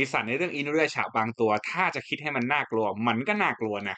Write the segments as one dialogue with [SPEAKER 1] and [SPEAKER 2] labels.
[SPEAKER 1] ปีศาจในเรื่องอินุเรชะบางตัว ถ้าจะคิดให้มันน่ากลัว มันก็น่ากลัวนะ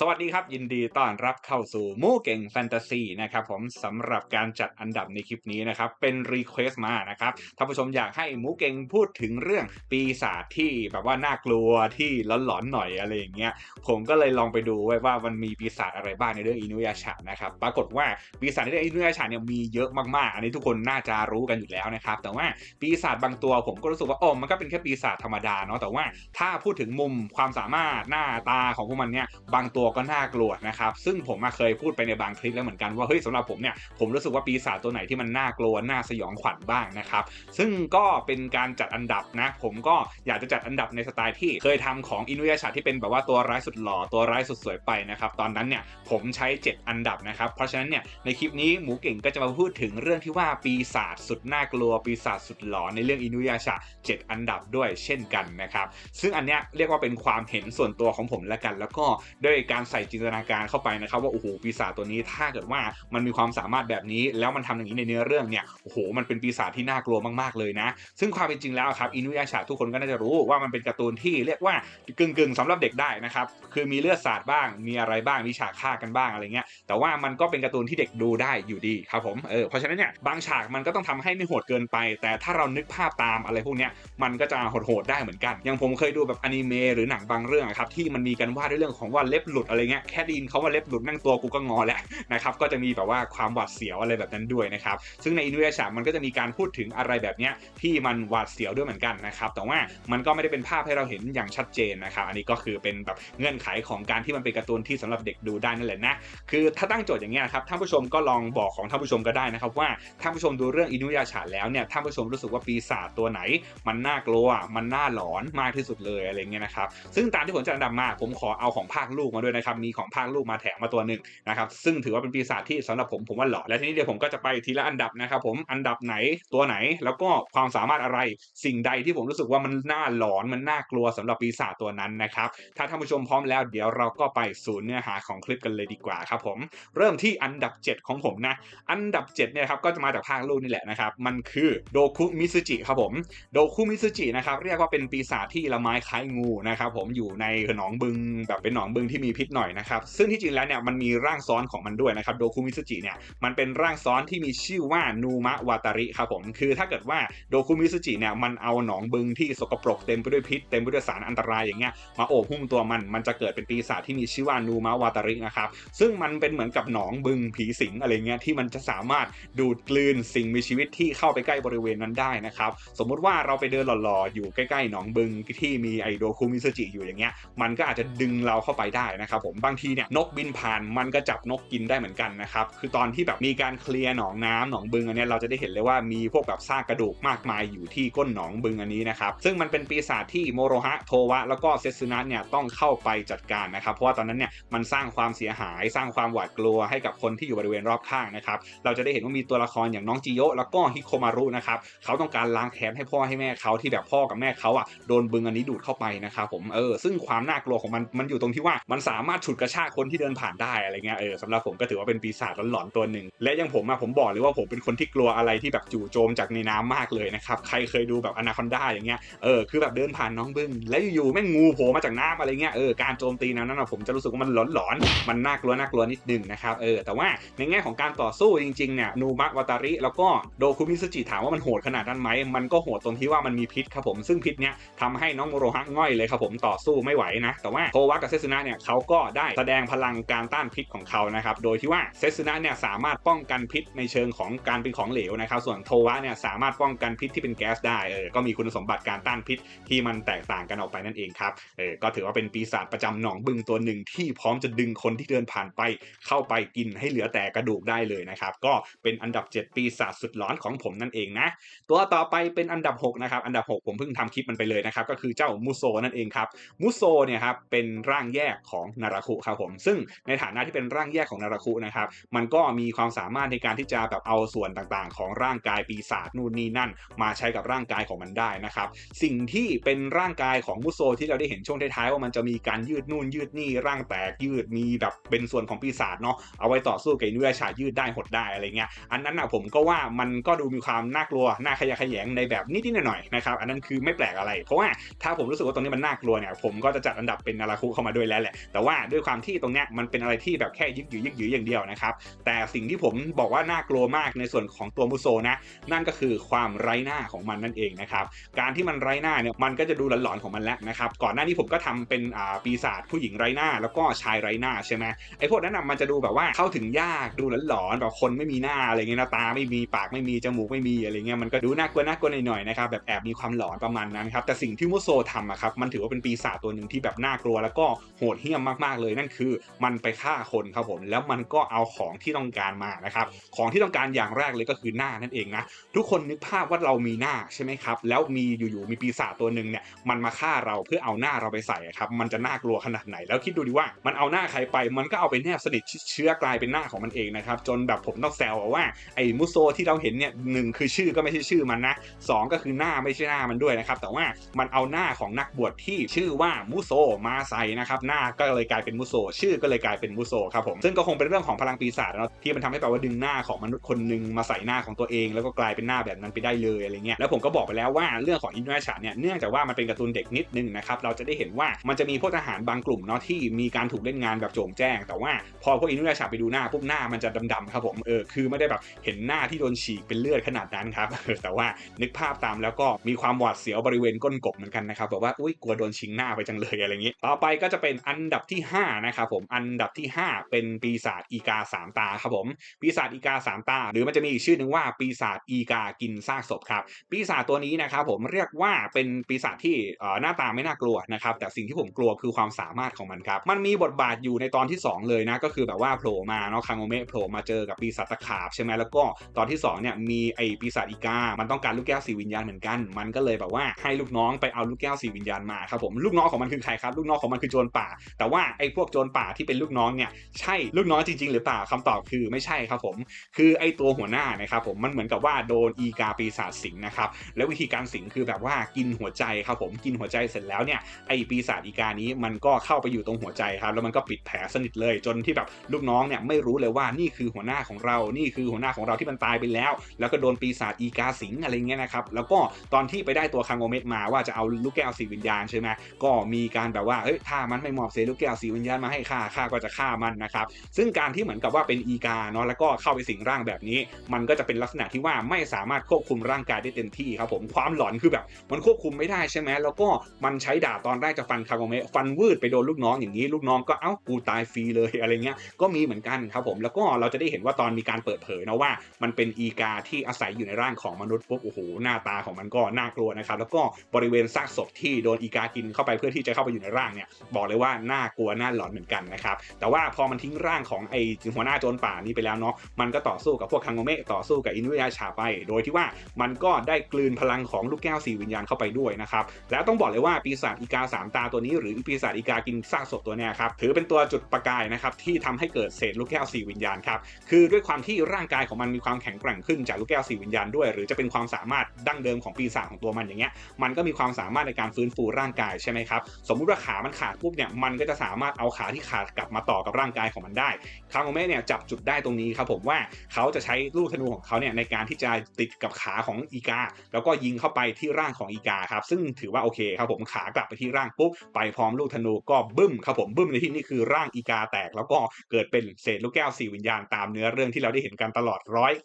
[SPEAKER 1] สวัสดีครับ ยินดีต้อนรับเข้าสู่มูเก่งแฟนตาซีนะครับผมสำหรับการจัดอันดับในคลิปนี้นะครับ เป็นรีเควสต์มานะครับท่านผู้ชมอยากให้มูเก่งพูดถึงเรื่องปีศาจที่แบบว่าน่ากลัวที่หลอนๆหน่อยอะไรอย่างเงี้ยผมก็เลยลองไปดูไว้ว่ามันมีปีศาจอะไรบ้างในเรื่องอินุยาชะนะครับปรากฏว่าปีศาจในเรื่องอินุยาชะเนี่ยมีเยอะมากๆ อันนี้ทุกคนน่าจะรู้กันอยู่แล้วนะครับแต่ว่าปีศาจบางตัวผมก็รู้สึกว่าอ๋อมันก็เป็นแค่ปีศาจธรรมดาเนาะแต่ว่าถ้าพูดถึงมุมความสามารถหน้าตาของพวกมันเนี่ยบางตัวก็น่ากลัวนะครับ ซึ่งผมมาเคยพูดไปในบางคลิปแล้วเหมือนกันว่าเฮ้ยสำหรับผมเนี่ยผมรู้สึกว่าปีศาจตัวไหนที่มันน่ากลัวน่าสยองขวัญบ้างนะครับซึ่งก็เป็นการจัดอันดับนะ ผมก็อยากจะจัดอันดับในสไตล์ที่เคยทำของอินุยาชาที่เป็นแบบว่าตัวร้ายสุดหล่อตัวร้ายสุดสวยไปนะครับตอนนั้นเนี่ยผมใช้ 7 อันดับนะครับเพราะฉะนั้นเนี่ยในคลิปนี้หมูเก่งก็จะมาพูดถึงเรื่องที่ว่าปีศาจสุดน่ากลัว ปีศาจสุดหลอนในเรื่องอินุยาชา7 อันดับด้วยเช่นกันนะครับซึ่งอันเนี้ยเรียกว่าเป็นความเห็นส่วนตัวของผมแล้วกัน แล้วก็ด้วยการการใส่จินตนาการเข้าไปนะครับว่าโอ้โหปีศาจตัวนี้ถ้าเกิดว่ามันมีความสามารถแบบนี้ แล้วมันทำอย่างนี้ในเนื้อเรื่องเนี่ยโอ้โหมันเป็นปีศาจที่น่ากลัวมากๆเลยนะ ซึ่งความเป็นจริงแล้วครับอินุยาชาทุกคนก็น่าจะรู้ว่ามันเป็นการ์ตูนที่เรียกว่ากึ่งๆสำหรับเด็กได้นะครับคือมีเลือดสาดบ้าง มีอะไรบ้างมีฉากฆ่ากันบ้างอะไรเงี้ยแต่ว่ามันก็เป็นการ์ตูนที่เด็กดูได้อยู่ดีครับผมเออเพราะฉะนั้นเนี่ยบางฉากมันก็ต้องทำให้ไม่โหดเกินไป แต่ถ้าเรานึกภาพตามอะไรพวกเนี้ยมันก็จะโหดๆได้เหมือนกันอย่างผมเคยดูแบบอนิเมะหรือหนังบางเรื่องครับที่มันมีกันว่าด้วยเรื่องของว่าเล็บหลุดอะไรเงี้ยแค่ดินเขาว่าเล็บหลุดนั่งตัวกูก็งอแล้วนะครับก็จะมีแบบว่าความหวาดเสียวอะไรแบบนั้นด้วยนะครับซึ่งในอินุยาชามันก็จะมีการพูดถึงอะไรแบบเนี้ยที่มันหวาดเสียวด้วยเหมือนกันนะครับแต่ว่ามันก็ไม่ได้เป็นภาพให้เราเห็นอย่างชัดเจนนะครับอันนี้ก็คือเป็นแบบเงื่อนไขของการที่มันเป็นการ์ตูนที่สำหรับเด็กดูได้นั่นแหละนะคือถ้าตั้งโจทย์อย่างเงี้ยครับท่านผู้ชมก็ลองบอกของท่านผู้ชมก็ได้นะครับว่าท่านผู้ชมดูเรื่องอินุยาชาแล้วเนี่ยท่านผู้ชมรู้สึกว่าปีศาจตัวไหน มันน่ากลัวมันน่าหลอนมากที่สุดเลยอะไรเงี้ยนะครับซึ่งตามที่ผมจะนดับมาผมขอเอาของภาคลูกมาด้วยนะครับมีของภาคลูกมาแถมมาตัวหนึ่งนะครับซึ่งถือว่าเป็นปีศาจที่สำหรับผมผมว่าหลอนและทีนี้เดี๋ยวผมก็จะไปทีละอันดับนะครับผมอันดับไหนตัวไหนแล้วก็ความสามารถอะไรสิ่งใดที่ผมรู้สึกว่ามันน่าหลอนมันน่ากลัวสำหรับปีศาจตัวนั้นนะครับถ้าท่านผู้ชมพร้อมแล้วเดี๋ยวเราก็ไปสู่เนื้อหาของคลิปกันเลยดีกว่าครับผมเริ่มที่อันดับ 7 ของผมนะอันดับ7เนี่ยครับก็จะมาจากภาคลูกนี่แหละนะครับมันคือโดคุมิซุจิครับผมโดคุมิซุจินะครับเรียกว่าเป็นปีศาจที่ละไม้คล้ายงูนะครับผมอยู่ในหนองบึงแบบเป็นหนองบึงที่มีพิษหน่อยนะครับ ซึ่งที่จริงแล้วเนี่ยมันมีร่างซ้อนของมันด้วยนะครับโดคุมิซุจิเนี่ยมันเป็นร่างซ้อนที่มีชื่อว่านูมะวาตาริครับผมคือถ้าเกิดว่าโดคุมิซุจิเนี่ยมันเอาหนองบึงที่สกปรกเต็มไปด้วยพิษเต็มไปด้วยสารอันตรายอย่างเงี้ยมาโอบหุ้มตัวมันมันจะเกิดเป็นปีศาจที่มีชื่อว่านูมะวาตารินะครับซึ่งมันเป็นเหมือนกับหนองบึงผีสิงอะไรเงี้ยที่มันจะสามารถดูดกลืนสิ่งมีชีวิตที่เข้าไปใกล้บริเวณนั้นได้นะครับสมมุติว่าเราไปเดินหล่อๆอยู่ใกล้ๆหนองบึงที่มีไอโดคุมิซุจิอยู่อย่างเงี้ยมันก็อาจจะดึงเราเข้าไปได้นะครับผมบางทีเนี่ยนกบินผ่านมันก็จับนกกินได้เหมือนกันนะครับคือตอนที่แบบมีการเคลียร์หนองน้ำหนองบึงอันนี้เราจะได้เห็นเลยว่ามีพวกแบบซากกระดูกมากมายอยู่ที่ก้นหนองบึงอันนี้นะครับซึ่งมันเป็นปีศาจที่โมโรฮะโทวะแล้วก็เซซึนะเนี่ยต้องเข้าไปจัดการนะครับเพราะว่าตอนนั้นเนี่ยมันสร้างความเสียหาย สร้างความหวาดกลัวให้กับคนที่อยู่บริเวณรอบข้างนะครับเราจะได้เห็นว่ามีตัวละครอย่างน้องจิโยแล้วก็ฮิโคมารุนะครับเขาต้องการล้างแค้นให้พ่อให้แม่เขาที่แบบพ่อกับแม่เขาอะโดนบึงอันนี้ดูดเข้าไปนะครับผมเออซึ่งความน่ากลัวของมันมันอยู่ตรงที่ว่ามันสามารถฉุดกระชากคนที่เดินผ่านได้อะไรเงี้ยเออสำหรับผมก็ถือว่าเป็นปีศาจหลอนๆตัวหนึ่งและยังผมอะผมบอกเลยว่าผมเป็นคนที่กลัวอะไรที่แบบจู่โจมจากในน้ำมากเลยนะครับใครเคยดูแบบอนาคอนด้าอย่างเงี้ยเออคือแบบเดินผ่านน้องบึ้งแล้วอยู่ๆแม่งงูโผล่มาจากน้ำอะไรเงี้ยเออการโจมตีนั้นนะผมจะรู้สึกว่ามันหลอนๆมันน่ากลัวน่ากลัวนิดนึงนะครับเออแต่ว่าในแง่ของการต่อสู้จริงๆเนี่ยนูมะวาตาริ แล้วก็โดคุมิซุจิถามว่ามันโหดขนาดนั้นไหมมันก็โหดตรงที่ว่ามันมีพิษครับผมซึ่งพิษเนี้ยทำให้น้องโมโรฮะง่อยเลยครับผมต่อสู้ไม่ไหวนะแต่ว่าโทวะกับเซซึนะเนี่ยเขาก็ได้แสดงพลังการต้านพิษของเขานะครับ โดยที่ว่าเซซึนะเนี่ยสามารถป้องกันพิษในเชิงของการเป็นของเหลวนะครับ ส่วนโทวะเนี่ยสามารถป้องกันพิษที่เป็นแก๊สได้เออก็มีคุณสมบัติการต้านพิษที่มันแตกต่างกันออกไปนั่นเองครับเออก็ถือว่าเป็นปีศาจประจำหนองบึงตัวหนึ่งที่พร้อมจะดึงคนที่เดินผ่านไป เข้าไปกินให้เหลือแต่กระดูกได้เลยนะครับ ก็เป็นอันดับ 7 ปีศาจสุดหลอนของผมนั่นเองนะ ตัวต่อไปเป็นอันดับ 6 นะครับ อันดับ 6 ผมเพิ่งทำคลิปมันไปเลยนะครับ ก็คือเจ้ามูโซนั่นเองครับมูโซเนี่ยครับเป็นร่างแยกของนาราคุครับผมซึ่งในฐานะที่เป็นร่างแยกของนาราคุนะครับมันก็มีความสามารถในการที่จะแบบเอาส่วนต่างๆ ของร่างกายปีศาจนู่นนี่นั่น มาใช้กับร่างกายของมันได้นะครับสิ่งที่เป็นร่างกายของมุโซที่เราได้เห็นช่วงท้ายๆว่ามันจะมีการยืดนู่นยืดนี่ร่างแตกยืดมีแบบเป็นส่วนของปีศาจเนาะเอาไว้ต่อสู้กับอินุยาชายืดได้หดได้อะไรเงี้ยอันนั้นนะผมก็ว่ามันก็ดูมีความน่ากลัวน่าขยะแขยงในแบบนิดๆหน่อยๆนะครับอันนั้นคือไม่แปลกอะไร เพราะว่าถ้าผมรู้สึกว่าตรงนี้มันน่ากลัวเนี่ยผมก็จะจัดอันดับเป็นนาราคุเข้ามาด้วยแล้วแหละแต่ว่าด้วยความที่ตรงเนี้ยมันเป็นอะไรที่แบบแค่ยึกยือยึกยืออย่างเดียวนะครับ แต่สิ่งที่ผมบอกว่าน่ากลัวมากในส่วนของตัวมุโซนะนั่นก็คือความไร้หน้าของมันนั่นเองนะครับการที่มันไร้หน้าเนี่ยมันก็จะดูหลอนๆของมันแล้วนะครับก่อนหน้านี้ผมก็ทำเป็นอ่าปีศาจผู้หญิงไร้หน้า แล้วก็ชายไร้หน้าใช่ไหมไอ้พวกนั้นนะมันจะดูแบบว่าเข้าถึงยากดูหลอนๆแบบคนไม่มีหน้าอะไรเงี้ยน้าตาไม่มีปากไม่มีจมูกไม่มีอะไรเงี้ยมันก็ดูน่ากลัวน่ากลัวหน่อยๆนะครับแบบแอบมีความหลอนประมาณนั้นครับแต่สิ่งที่มุโซทำอะครับมันถือว่าเป็นปีศาจตัวหนึ่งที่แบบน่ากลัวแล้วก็โหดเหี้ยมมากๆเลย นั่นคือมันไปฆ่าคนครับผมแล้วมันก็เอาของที่ต้องการมานะครับของที่ต้องการอย่างแรกเลยก็คือหน้านั่นเองนะทุกคนนึกภาพว่าเรามีหน้าใช่ไหมครับแล้วมีอยู่ๆมีปีศาจตัวหนึ่งเนี่ยมันมาฆ่าเราเพื่อเอาหน้าเราไปใส่ครับมันจะน่ากลัวขนาดไหน แล้วคิดดูดิว่ามันเอาหน้าใครไป มันก็เอาไปแนบสนิทเชื้อกลายเป็นหน้าของมันเองนะครับจนแบบผมต้องแซวว่าไอ้มุโซที่เราเห็นเนี่ยหนึ่งคือชื่อก็ไม่ใช่ชื่อมันนะสองก็คือหน้าไม่ใช่หน้ามันด้วยนะครับแต่ว่ามันเอาหน้าของนักบวชที่ชื่อว่ามุโซมาใส่นะครับหน้าก็เลยกลายเป็นมุโซชื่อก็เลยกลายเป็นมุโซครับผมซึ่งก็คงเป็นเรื่องของพลังปีศาจเนาะที่มันทำให้แปลว่าดึงหน้าของมนุษย์คนหนึ่งมาใส่หน้าของตัวเอง แล้วก็กลายเป็นหน้าแบบนั้นไปได้เลยอะไรเงี้ยแล้วผมก็บอกไปแล้วว่าเรื่องของอินเวชาเนี่ยเนื่องจากว่ามันเป็นการ์ตูนเด็กนิดนึงนะครับเราจะได้เห็นว่ามันจะมีพวกทหารบางกลุ่มเนาะที่มีการถูกเล่นงานแบบโจงแจ้ง แต่ว่าพอพวกอินเวชาไปดูหน้าปุ๊บหน้ามันจะดำๆครับผมเออคือไม่ได้แบบเห็นหน้าที่โดนฉีกเป็นเลือดขนาดนั้นครับแต่ว่านึกภาพตามแล้วก็มีความหวาดเสียวบริเวณก้นกบเหมือนกันนะครับแบบว่าอุ้ยกลัวโดนชิงหน้าไปจังเลยอะไรอย่างนี้ต่อไปก็จะเป็นอันดับท5นะครับผมอันดับที่ 5 เป็นปีศาจอีกาสามตาครับผมปีศาจอีกาสามตา หรือมันจะมีอีกชื่อหนึ่งว่าปีศาจอีกากินซากศพครับปีศาจตัวนี้นะครับผมเรียกว่าเป็นปีศาจที่หน้าตาไม่น่ากลัวนะครับแต่สิ่งที่ผมกลัวคือความสามารถของมันครับมันมีบทบาทอยู่ในตอนที่ 2 เลยนะก็คือแบบว่าโผล่มาเนาะคางโงเมะโผล่มาเจอกับปีศาจตะขาบใช่ไหมแล้วก็ตอนที่2เนี่ยมีไอปีศาจอีกา มันต้องการลูกแก้วสีวิญญาณเหมือนกัน มันก็เลยแบบว่าให้ลูกน้องไปเอาลูกแก้วสีวิญญาณมาครับผมลูกน้องของมันคือใครครับลูกน้องของมันคือโจรป่า แต่ว่าไอ้พวกโจรป่าที่เป็นลูกน้องเนี่ยใช่ลูกน้องจริง ๆ หรือเปล่าคำตอบคือไม่ใช่ครับผม คือไอ้ตัวหัวหน้านะครับผมมันเหมือนกับว่าโดนอีกาปีศาจสิงนะครับแล้ววิธีการสิงคือแบบว่ากินหัวใจครับผมกินหัวใจเสร็จแล้วเนี่ยไอ้ปีศาจอีกานี้มันก็เข้าไปอยู่ตรงหัวใจครับแล้วมันก็ปิดแผลสนิทเลยจนที่แบบลูกน้องเนี่ยไม่รู้เลยว่านี่คือหัวหน้าของเรา นี่คือหัวหน้าของเราที่มันตายไปแล้ว แล้วก็โดนปีศาจอีกาสิงอะไรเงี้ยนะครับแล้วก็ตอนที่ไปได้ตัวคางโกเมตมาว่าจะเอาลูกแก้วสีวิญญาณใช่ไหมก็มีการแบบว่าเฮ้ยถ้ามันไม่มอบเซลูกแก้วสีวิญญาณมาให้ข้าข้าก็จะฆ่ามันนะครับซึ่งการที่เหมือนกับว่าเป็นอีกาเนาะแล้วก็เข้าไปสิงร่างแบบนี้ มันก็จะเป็นลักษณะที่ว่าไม่สามารถควบคุมร่างกายได้เต็มที่ครับผมความหลอนคือแบบมันควบคุมไม่ได้ใช่ไหมแล้วก็มันใช้ดาบตอนแรกจะฟันคาโกเมะฟันวืดไปโดนลูกน้องอย่างนี้ลูกน้องก็เอ้ากูตายฟรีเลยอะไรเงี้ยก็มีเหมือนกันครับผมแล้วก็เราจะได้เห็นว่าตอนมีการเปิดเผยนะว่า มันเป็นอีกาที่อาศัยอยู่ในร่างของมนุษย์ปุ๊บโอ้โหหน้าตาของมันก็น่ากลัวนะครับแล้วก็บริเวณซากศพที่โดนอีกากินเข้าไปเพื่อที่จะเข้าไปอยู่ในร่างเนี่ยบอกเลยว่าน่ากลัวลัวน่าหลอนเหมือนกันนะครับแต่ว่าพอมันทิ้งร่างของไอ้หัวหน้าโจรป่านี้ไปแล้วเนาะมันก็ต่อสู้กับพวกคังโงเมะต่อสู้กับอินุยาชาไป โดยที่ว่ามันก็ได้กลืนพลังของลูกแก้วสีวิญญาณเข้าไปด้วยนะครับแล้วต้องบอกเลยว่าปีศาจอีกาสามตาตัวนี้หรือปีศาจอีกากินซากศพตัวเนี้ยครับถือเป็นตัวจุดประกายนะครับที่ทำให้เกิดเศษลูกแก้วสีวิญญาณครับคือด้วยความที่ร่างกายของมันมีความแข็งแกร่งขึ้นจากลูกแก้วสีวิญญาณด้วย หรือจะเป็นความสามารถดั้งเดิมของปีศาจของตัวมันอย่างเงี้ยมันก็มีความสามารถในการฟื้นฟูร่างกายใช่ไหมครับสมมุติว่าขามันขาดปุ๊บเนี่ยมันก็จะสาามารถเอาขาที่ขาดกลับมาต่อกับร่างกายของมันได้คาโงเมะเนี่ยจับจุดได้ตรงนี้ครับผมว่าเขาจะใช้ลูกธนูของเขาเนี่ยในการที่จะติดกับขาของอีกา แล้วก็ยิงเข้าไปที่ร่างของอีกาครับซึ่งถือว่าโอเคครับผมขากลับไปที่ร่างปุ๊บไปพร้อมลูกธนูก็บึ้มครับผมบึ้มในที่นี้คือร่างอีกาแตก แล้วก็เกิดเป็นเศษลูกแก้วสี่วิญญาณตามเนื้อเรื่องที่เราได้เห็นกันตลอด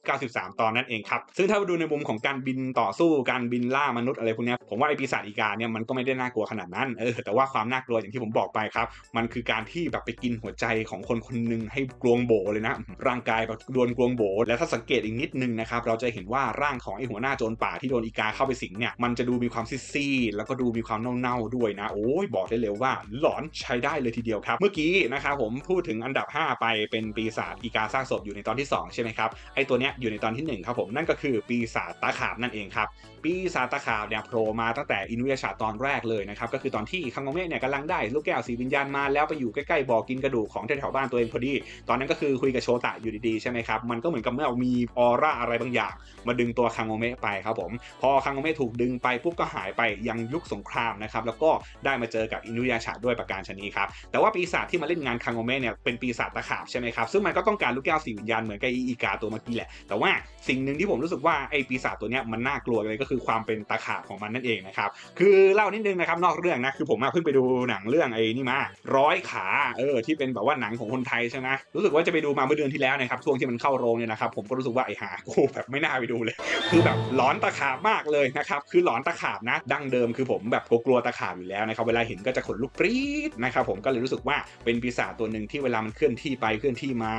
[SPEAKER 1] 193 ตอนนั่นเองครับซึ่งถ้ามาดูในมุมของการบินต่อสู้การบินล่ามนุษย์อะไรพวกนี้ผมว่าไอปีศาจอีกาเนี่ยมันก็ไม่ได้น่ากลัวขนาดนั้นเออแต่ว่าความน่ากลัวอย่างที่ผมบอกไปครับมันคือการที่แบบไปกินหัวใจของคนคนหนึ่งให้กลวงโบเลยนะ ร่างกายแบบโดนกลวงโบ และถ้าสังเกตอีกนิดนึงนะครับเราจะเห็นว่าร่างของไอหัวหน้าโจรป่าที่โดนอีกาเข้าไปสิงเนี่ยมันจะดูมีความซีดๆแล้วก็ดูมีความเน่าๆด้วยนะ โอ้ยบอกได้เลยว่า หลอนใช้ได้เลยทีเดียวครับ เมื่อกี้นะครับผมพูดถึงอันดับ 5 ไปเป็นปีศาจอีกาซากศพอยู่ในตอนที่ 2 ใช่ไหมครับไอตัวเนี้ยอยู่ในตอนที่ 1 ครับผมนั่นก็คือปีศาจตาขาบนั่นเองครับปีศาจตาขาบเนี่ยโผล่มาตั้งแต่อินุยาชาตอนแรกเลยนะครับก็คือตอนที่คังโงเมะเนี่ยกำลังได้ลูกแก้วสีวิญญาณมาานแล้วไปอยู่ใกล้ๆบ่อกินกระดูกของแถวๆบ้านตัวเองพอดี ตอนนั้นก็คือคุยกับโชตะอยู่ดีๆใช่ไหมครับมันก็เหมือนกับเมื่อมีออร่าอะไรบางอย่าง มาดึงตัวคังโงเมะไปครับผมพอคังโงเมะถูกดึงไปปุ๊บก็หายไปยังยุคสงครามนะครับแล้วก็ได้มาเจอกับอินุยาชะด้วยประการชนีครับแต่ว่าปีศาจที่มาเล่นงานคังโงเมะเนี่ยเป็นปีศาจตะขาบใช่ไหมครับซึ่งมันก็ต้องการลูกแก้วสีวิญญาณเหมือนกับอีกาตัวเมื่อกี้แหละ แต่ว่าสิ่งหนึ่งที่ผมรู้สึกว่าไอ้ปีศาจตัวเนี้ยมันน่ากลัวเลยก็คือความเป็นตะขาบของมันนั่นเองนะครับคือเล่านิดนึงนะครับนอกเรื่องนะคือผมเพิ่งไปดูหนังเรื่องไอ้นี่มาร้อยขาเออที่เป็นแบบว่าหนังของคนไทยใช่ไหมรู้สึกว่าจะไปดูมาเมื่อเดือนที่แล้วนะครับช่วงที่มันเข้าโรงเนี่ยนะครับผมก็รู้สึกว่าไอ้หากูแบบไม่น่าไปดูเลย คือแบบหลอนตะขาบมากเลยนะครับคือหลอนตะขาบนะ ดั้งเดิมคือผมแบบกลัวตะขาบอยู่แล้วนะครับเวลาเห็นก็จะขนลุกปรี๊ดนะครับผมก็เลยรู้สึกว่าเป็นปีศาจตัวหนึ่งที่เวลามันเคลื่อนที่ไปเคลื่อนที่มา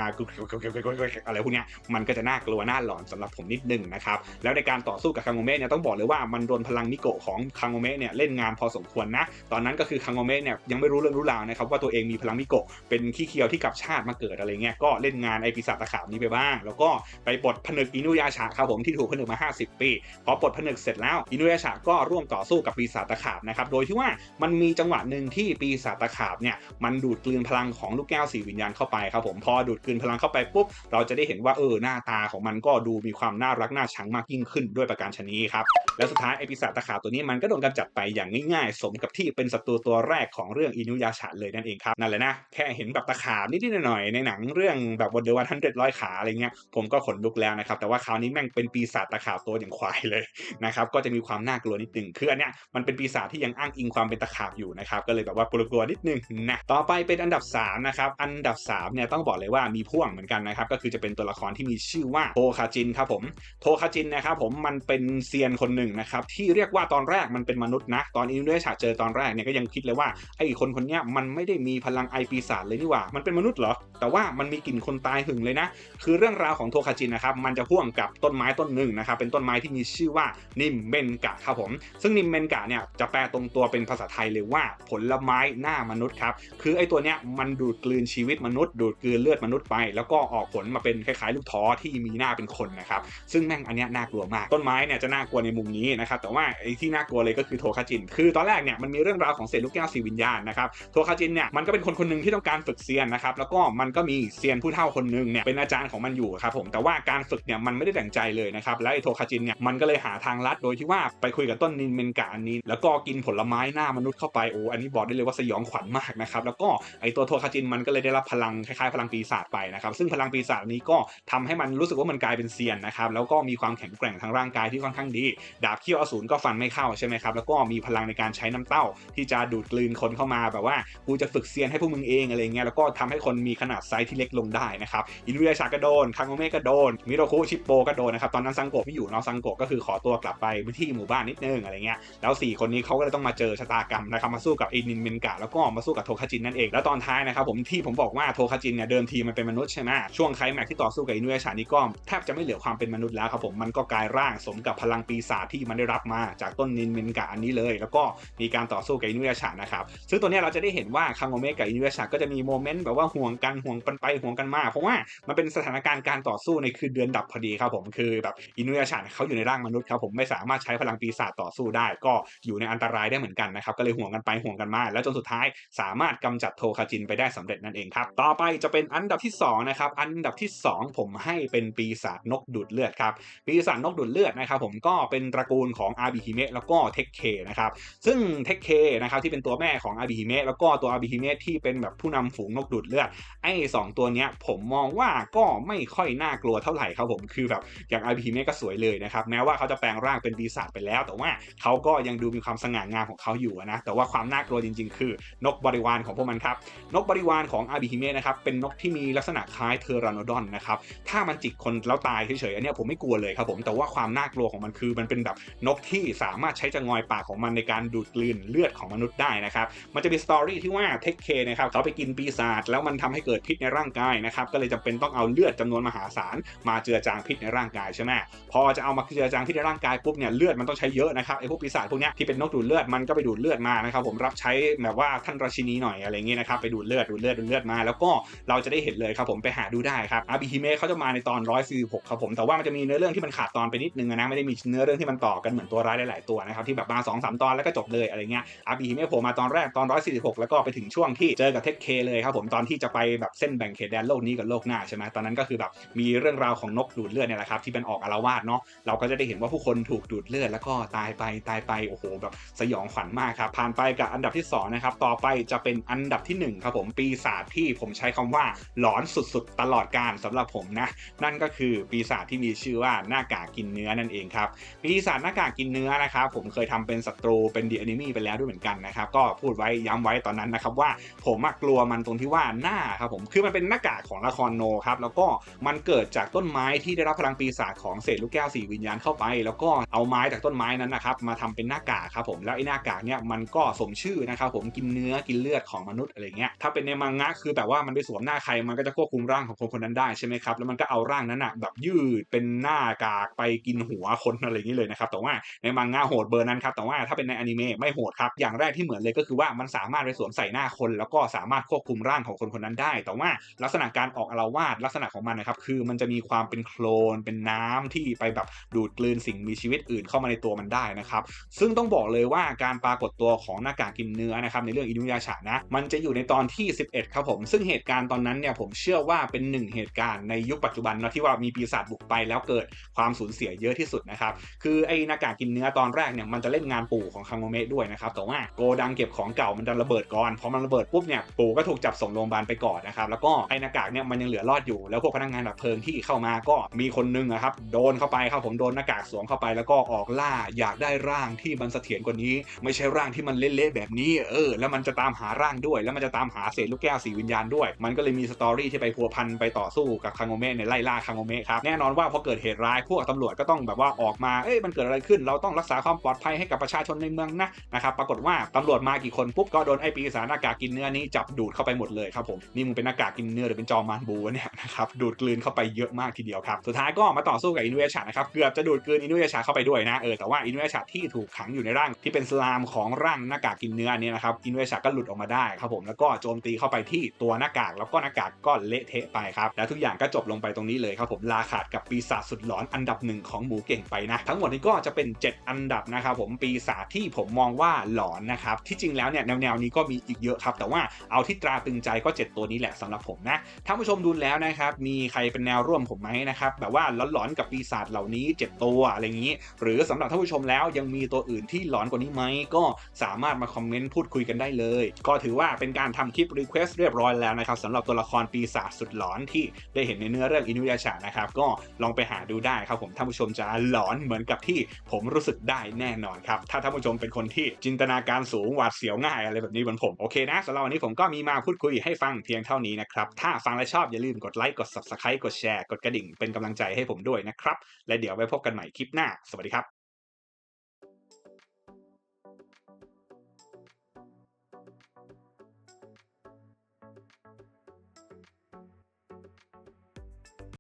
[SPEAKER 1] อะไรพวกเนี้ยมันก็จะน่ากลัวน่าหลอนสำหรับผมนิดนึงนะครับแล้วในการต่อสู้กับคังโงเมะเนี่ยต้องบอกเลยว่ามันโดนพลังนิโกะของคังโงเมะเนี่ยเล่นงานพอสมควรนะ ตอนนั้นก็คือคังโงเมะเนี่ยยังไม่รู้เรื่องรู้ราวนะครับว่าตัวเองมีพลังนิโกะเป็นขี้เคียวที่กลับชาติมาเกิดอะไรเงี้ยก็เล่นงานไอปีศาจตะขาบนี้ไปบ้าง แล้วก็ไปปลดผนึกอินุยาชะครับผมที่ถูกผนึกมา 50 ปีพอปลดผนึกเสร็จแล้วอินุยาชะก็ร่วมต่อสู้กับปีศาจตะขาบนะครับโดยที่ว่ามันมีจังหวะหนึ่งที่ปีศาจตะขาบเนี่ยมันดูดกลืนพลังของลูกแก้วสีวิญญาณเข้าไปครับผมพอดูดกลืนพลังเข้าไปปุ๊บเราจะได้เห็นว่าเออหน้าตาของมันก็ดูมีความน่ารักน่าชังมากยิ่งขึ้นด้วยประการชนีครับและสุดท้ายไอปีศาจตะขาบตัวนี้มันก็โดนกำจัดไปอย่างง่ายๆ สมกับที่เป็นศัตรูตัวแรกของเรื่องอินุยาชะเลยนั่นเองครับนั่นแหละนะแค่เห็นแบบตะขาบนิดๆหน่อยๆในหนังเรื่องแบบวันเดอร์วันทันเด็ดร้อยขาอะไรเงี้ยผมก็ขนลุกแล้วนะครับแต่ว่าคราวนี้แม่งเป็นปีศาจตะขาบตัวอย่างควายเลยนะครับก็จะมีความน่ากลัวนิดนึงคืออันเนี้ยมันเป็นปีศาจที่ยังอ้างอิงความเป็นตะขาบอยู่นะครับก็เลยแบบว่ากลัวๆนิดนึงนะต่อไปเป็นอันดับ3นะครับอันดับ3เนี่ยต้องบอกเลยว่ามีพ่วงเหมือนกันนะครับก็คือจะเป็นตัวละครที่มีชื่อว่าโทคาจินครับผมโทคาจินนะครับผมมันเป็นเซียนคนหนึ่งนะครับที่เรียกว่าตอนแรกมันเป็นมนุษย์นะตอนอินเดียฉาเจอตอนแรกเนี่ยก็ยังคิดเลยว่าไอ้คนคนเนี้ยมันไไม่ได้มีพลังไอปีศาจเลยนี่หว่า มันเป็นมนุษย์เหรอ แต่ว่ามันมีกลิ่นคนตายหึงเลยนะ คือเรื่องราวของโทคาจินนะครับ มันจะพ่วงกับต้นไม้ต้นหนึ่งนะครับ เป็นต้นไม้ที่มีชื่อว่านิมเมนกะครับผม ซึ่งนิมเมนกะเนี่ยจะแปลตรงตัวเป็นภาษาไทยเลยว่าผลไม้หน้ามนุษย์ครับ คือไอตัวเนี้ยมันดูดกลืนชีวิตมนุษย์ ดูดกลืนเลือดมนุษย์ไป แล้วก็ออกผลมาเป็นคล้ายๆ ลูกท้อที่มีหน้าเป็นคนนะครับ ซึ่งแม่งอันเนี้ยน่ากลัวมาก ต้นไม้เนี่ยจะน่ากลัวในมุมนี้นะครับ แต่ว่าไอที่น่ากลัวเลยก็คือโทคาจิน คือตอนแรกเนี่ยมันมีเรื่องราวของเศษลูกแก้วสีวิญญาณนะครับ โทคาจินเนี่ยมันก็เป็นคนคนหนึ่งที่ต้องการฝึกเซียนนะครับแล้วก็มันก็มีเซียนผู้เฒ่าคนหนึ่งเนี่ยเป็นอาจารย์ของมันอยู่ครับผมแต่ว่าการฝึกเนี่ยมันไม่ได้แต่งใจเลยนะครับแล้วไอ้โทคาจินเนี่ยมันก็เลยหาทางลัดโดยที่ว่าไปคุยกับต้นนินเมนกะอันนี้ แล้วก็กินผลไม้หน้ามนุษย์เข้าไปโอ้อันนี้บอกได้เลยว่าสยองขวัญมากนะครับแล้วก็ไอ้ตัวโทคาจินมันก็เลยได้รับพลังคล้ายๆพลังปีศาจไปนะครับซึ่งพลังปีศาจนี้ก็ทำให้มันรู้สึกว่ามันกลายเป็นเซียนนะครับแล้วก็มีความแข็งแกร่งทางร่างกายที่ค่อนข้างดี ดาบเขี้ยวอสูรก็ฟันไม่เข้าใช่ไหมครับแล้วก็มีพลังในการใช้น้ำเต้าที่จะดูดกลืนคนเข้ามาแบบว่ากูจะฝึกเซียนให้พวกมึงเองอะไรเงี้ยแล้วก็ทำให้คนมีขนาดไซส์ที่เล็กลงได้นะครับอินุยาชาก็โดนคังโงเมะก็โดนมิโรคุชิปโปก็โดนนะครับตอนนั้นซังโกะไม่อยู่เนาะซังโกะก็คือขอตัวกลับไปที่หมู่บ้านนิดนึงอะไรเงี้ยแล้วสี่คนนี้เขาก็เลยต้องมาเจอชะตากรรมนะครับมาสู้กับอ้นินเมนกะแล้วก็มาสู้กับโทคาจินนั่นเองแล้วตอนท้ายนะครับผมที่ผมบอกว่าโทคาจินเนี่ยเดิมทีมันเป็นมนุษย์ใช่ไหมช่วงไคลแม็กที่ต่อสู้กับอินุยาชานี่ก็แทบจะไม่เหลือความเป็นมนุษย์แล้วครับผมมันก็กลายร่างสมกับพลังปีศาจที่มันได้รับมาจากต้นนินเมนกะอันนี้เลย แล้วก็มีการต่อสู้กับอินุยาชานะครับซึ่งตัวเนี้ยเราจะได้เห็นว่าคังโงเมะกับอินุยาชาก็จะมีโมเมนต์แบบว่าห่วงกันห่วงกันไปห่วงกันมา เพราะว่ามันเป็นสถานการณ์การต่อสู้ในคืนเดือนดับพอดีครับผมคือแบบอินุยาชาเขาอยู่ในร่างมนุษย์ครับผมไม่สามารถใช้พลังปีศาจต่อสู้ได้ ก็อยู่ในอันตรายได้เหมือนกันนะครับก็เลยห่วงกันไปห่วงกันมา แล้วจนสุดท้ายสามารถกำจัดโทคาจินไปได้สำเร็จนั่นเองครับต่อไปจะเป็นอันดับที่2นะครับอันดับที่ 2 ผมให้เป็นปีศาจนกดูดเลือดครับปีศาจนกดูดเลือดนะครับผมก็เป็นตระกูลของอาบิฮิเมะแล้วก็เทคเคนะครับซึ่งเทคเคนะครับที่เป็นตัวแม่ของอาบิฮิเมะแล้วก็ตัวอาบิฮิเมะที่เป็นแบบผู้นำฝูงนกดูดเลือด ไอ้สองตัวเนี้ยผมมองว่าก็ไม่ค่อยน่ากลัวเท่าไหร่ครับผม คือแบบอย่างอาบิฮิเมะก็สวยเลยนะครับ แม้ว่าเขาจะแปลงร่างเป็นปีศาจไปแล้ว แต่ว่าเขาก็ยังดูมีความสง่างามของเขาอยู่นะ แต่ว่าความน่ากลัวจริง ๆ คือนกบริวารของพวกมันครับ นกบริวารของอาบิฮิเมะนะครับ เป็นนกที่มีลักษณะคล้ายเทอร์รานโดอนนะครับ ถ้ามันจิกคนแล้วตายเฉยๆ อันนี้ผมไม่กลัวเลยครับผม แต่ว่าความน่ากลัวของมันคือ มันเป็นแบบนกที่สามารถใช้จะงอยปากของมันในการดูดกลืนเลือดของมนุษย์ได้นะครับ มันจะมีสตอรี่ที่ว่าเทคเคนะครับเขาไปกินปีศาจแล้วมันทำให้เกิดพิษในร่างกายนะครับก็เลยจำเป็นต้องเอาเลือดจำนวนมหาศาลมาเจือจางพิษในร่างกายใช่ไหมพอจะเอามาเจือจางพิษในร่างกายปุ๊บเนี่ยเลือดมันต้องใช้เยอะนะครับไอ้พวกปีศาจพวกเนี้ยที่เป็นนกดูดเลือดมันก็ไปดูดเลือดมานะครับผมรับใช้แบบว่าท่านราชินีหน่อยอะไรเงี้ยนะครับไปดูดเลือดดูดเลือดดูดเลือดมา แล้วก็เราจะได้เห็นเลยครับผมไปหาดูได้ครับอาบิฮิเมะเขาจะมาในตอน146ครับผมแต่ว่ามันจะมีเนื้อเรื่องที่มันขาดตอนไปนิดนึงนะไม่ได้มีเนื้อเรื่องที่มันต่อกันเหมือนตัวร้ายหลายๆตัวนะครับที่แบบมา2อสตอนแล้วก็จบเลยอะไรเงี้ยอาบิฮิเมะโผล่มาตอนแรกตอน146 แล้วก็ไปถึงช่วงที่เจอกับเทคเคเลยครับผมตอนที่จะไปแบบเส้นแบ่งเขตแดนโลกนี้กับโลกหน้าใช่ไหมตอนนั้นก็คือแบบมีเรื่องราวของนกดูดเลือดเนี่ยแหละครับที่เป็นออกอารวาสเนาะเราก็จะได้เห็นว่าผู้คนถูกดูดเลือดแล้วก็ตายไปตายไปโอ้โหแบบสยองขวัญมากครับผ่านไปกับอันดับที่สองนะครับต่อไปจะเป็นอันดับที่หนึ่งครับผมปีศาจที่ผมใช้คำว่าหลอนสุดๆ ตลอดการสำหรับผมนะนั่นก็คือปีศาจที่มีชื่อว่าหน้ากากกินเนื้อนั่นเองครับปีศาจหน้ากากกินเนื้อนะครับผมเคยทำเป็นศัตรูเป็นดีอนิมีไปแล้วด้วยเหมือนกันนะครับก็พูดไว้ย้ำไว้ตอนนั้นนะครับว่าผมกลัวมันตรงที่ว่าหน้าครับผมคือมันเป็นหน้ากากของละครโนครับแล้วก็มันเกิดจากต้นไม้ที่ได้รับพลังปีศาจของเศษลูกแก้วสีวิญญาณเข้าไป แล้วก็เอาไม้จากต้นไม้นั้นนะครับมาทำเป็นหน้ากากครับผมแล้วไอ้หน้ากากเนี่ยมันก็สมชื่อนะครับผมกินเนื้อกินเลือดของมนุษย์อะไรเงี้ยถ้าเป็นในมังงะคือแบบว่ามันไปสวมหน้าใครมันก็จะควบคุมร่างของคนคนนั้นได้ใช่ไหมครับแล้วมันก็เอาร่างนั้นอะแบบยืดเป็นหน้ากากไปกินหัวคนอะไรอย่างนี้เลยนะครับแต่ว่าในมังงะโหดเบอร์นั้นครับแต่ว่าถ้าเป็นในอนิเมะไม่โหดครับอย่างแรกที่เหมือนเลยก็คือว่ามันสามารถไปสวมใส่หน้าคน แล้วก็สามารถควบคุมร่างของคนคนนั้นได้ แต่ว่าลักษณะการออกอารวาสลักษณะของมันนะครับ คือมันจะมีความเป็นโคลน เป็นน้ำที่ไปแบบดูดกลืนสิ่งมีชีวิตอื่นเข้ามาในตัวมันได้นะครับ ซึ่งต้องบอกเลยว่าการปรากฏตัวของหน้ากากกินเนื้อนะครับในเรื่องอินุยาชานะ มันจะอยู่ในตอนที่ 11 ครับผม ซึ่งเหตุการณ์ตอนนั้นเนี่ยผมเชื่อว่าเป็นหนึ่งเหตุการณ์ในยุคปัจจุบันนะที่ว่ามีปีศาจบุกไปแล้วเกิดความสูญเสียเยอะที่สุดนะครับ คือไอ้หน้ากากกินเนื้อตอนแรกเนี่ยมันจะเล่นงานปู่ของคังโมเมะด้วยนะครับ แต่ว่าโกดังเก็บของเก่ามันจะระเบิดก่อนพอมันระเบิดปุ๊บเนี่ยปู่ก็ถูกจับส่งโรงพยาบาลไปก่อนนะครับแล้วก็ไอ้หน้ากากเนี่ยมันยังเหลือรอดอยู่แล้วพวกพนักงานดับเพลิงที่เข้ามาก็มีคนนึงอะครับโดนเข้าไปครับผมโดนหน้ากากสวมเข้าไปแล้วก็ออกล่าอยากได้ร่างที่มันเสถียรกว่านี้ ไม่ใช่ร่างที่มันเละๆแบบนี้เออแล้วมันจะตามหาร่างด้วย แล้วมันจะตามหาเศษลูกแก้วสีวิญญาณด้วย มันก็เลยมีสตอรี่ที่ไปพัวพันไปต่อสู้กับคังโงเมะในไล่ล่าคังโงเมะครับแน่นอนว่าพอเกิดเหตุร้ายพวกตำรวจก็ต้องแบบว่าออกมาเอ้ยมันเกิดอะไรขึ้น เราต้องรักษาความปลอดภัยให้กับประชาชนในเมืองนะนะครับปรากฏว่าตำรวจมากี่คนปุ๊บก็โดนไอ้ปีศาจหน้ากากกินเนื้อนี้จับดูดเข้าไปหมดเลยครับผมนี่มึงเป็นหน้ากากกินเนื้อหรือเป็นจอมานบูเนี่ยนะครับดูดกลืนเข้าไปเยอะมากทีเดียวครับสุดท้ายก็มาต่อสู้กับอินุเอชะนะครับเกือบจะดูดกลืนอินุเอชะเข้าไปด้วยนะเออแต่ว่าอินุเอชะที่ถูกขังอยู่ในร่างที่เป็นสลามของร่างหน้ากากกินเนื้อนี่นะครับอินุเอชะก็หลุดออกมาได้ครับผมแล้วก็โจมตีเข้าไปที่ตัวหน้ากากแล้วก็หน้ากากก็เละเทะไปครับแล้วทุกอย่างก็จบลงไปตรงนี้เลยครับผมลาขาดกับปีศาจสุดหลอนอันดับหนึ่งของหมูเก่งไปนะทั้งหมดนี้ก็จะเป็น 7 อันดับนะครับผมปีศาจที่ผมมองว่าหลอนนะครับที่จริงแล้วเนี่ยแนวๆนี้ก็มีอีกเยอะครับ แต่ว่าเอาที่ตราตึงใจก็ 7 ตัวนี้แหละสำหรับผมนะท่านผู้ชมดูแล้วนะครับ มีใครเป็นแนวร่วมผมไหมนะครับแบบว่าหลอนๆกับปีศาจเหล่านี้ 7 ตัวอะไรอย่างนี้ หรือสำหรับท่านผู้ชมแล้วยังมีตัวอื่นที่หลอนกว่านี้ไหมก็สามารถมาคอมเมนต์พูดคุยกันได้เลย ก็ถือว่าเป็นการทำคลิปรีเควสเรียบร้อยแล้วนะครับสำหรับตัวละครปีศาจสุดหลอนที่ได้เห็นในเนื้อเรื่องอินุยาชานะครับก็ลองไปหาดูได้ครับผมท่านผู้ชมจะหลอนเหมือนกับที่ผมรู้สึกได้แน่นอนครับถ้าท่านผู้ชมเป็นคนที่จินตนาการสูงหวาดเสียวง่ายอะไรแบบนี้เหมือนผมโอเคนะสำหรับวันนี้ผมก็มีมาพูดคุยให้ฟังเพียงเท่านี้นะครับ ถ้าฟังและชอบอย่าลืมกดไลค์กด subscribe กดแชร์กดกระดิ่งเป็นกำลังใจให้ผมด้วยนะครับ และเดี๋ยวไว้พบกันใหม่คลิปหน้า สวัสดีครับ